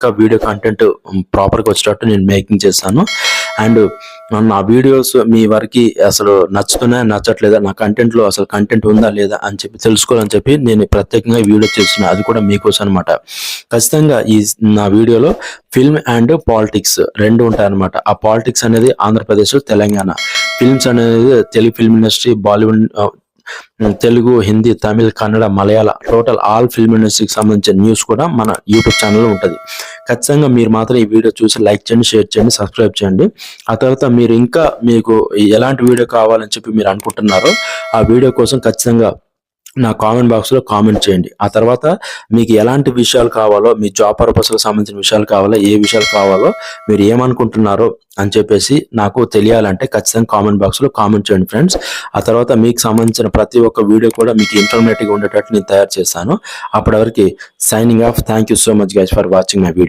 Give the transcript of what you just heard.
ఇంకా video content ప్రాపర్గా వచ్చేటట్టు నేను మేకింగ్ చేస్తాను అండ్ నా వీడియోస్ మీ వారికి అసలు నచ్చుతున్నాయా నచ్చట్లేదా నా కంటెంట్లో అసలు కంటెంట్ ఉందా లేదా అని చెప్పి తెలుసుకోవాలని చెప్పి నేను ప్రత్యేకంగా వీడియో చేస్తున్నా. అది కూడా మీకోసం అనమాట ఖచ్చితంగా ఈ నా వీడియోలో ఫిల్మ్ అండ్ పాలిటిక్స్ రెండు ఉంటాయన్నమాట. ఆ పాలిటిక్స్ అనేది ఆంధ్రప్రదేశ్ తెలంగాణ. ఫిల్మ్స్ అనేది Telugu film industry Bollywood Telugu Hindi Tamil Kannada Malayalam total all film ఇండస్ట్రీకి సంబంధించిన న్యూస్ కూడా మన యూట్యూబ్ ఛానల్లో ఉంటుంది. ఖచ్చితంగా మీరు మాత్రం ఈ వీడియో చూసి లైక్ చేయండి షేర్ చేయండి సబ్స్క్రైబ్ చేయండి. ఆ తర్వాత మీరు ఇంకా మీకు ఎలాంటి వీడియో కావాలని చెప్పి మీరు అనుకుంటున్నారో ఆ వీడియో కోసం ఖచ్చితంగా నా కామెంట్ బాక్స్లో కామెంట్ చేయండి. ఆ తర్వాత మీకు ఎలాంటి విషయాలు కావాలో మీ జాబ్ పర్పస్ సంబంధించిన విషయాలు కావాలో ఏ విషయాలు కావాలో మీరు ఏమనుకుంటున్నారో అని చెప్పేసి నాకు తెలియాలంటే ఖచ్చితంగా కామెంట్ బాక్స్లో కామెంట్ చేయండి ఫ్రెండ్స్ ఆ తర్వాత మీకు సంబంధించిన ప్రతి ఒక్క వీడియో కూడా మీకు ఇన్ఫర్మేటివ్గా ఉండేటట్టు నేను తయారు చేస్తాను. అప్పటి వరకు signing off thank you so much guys for watching my video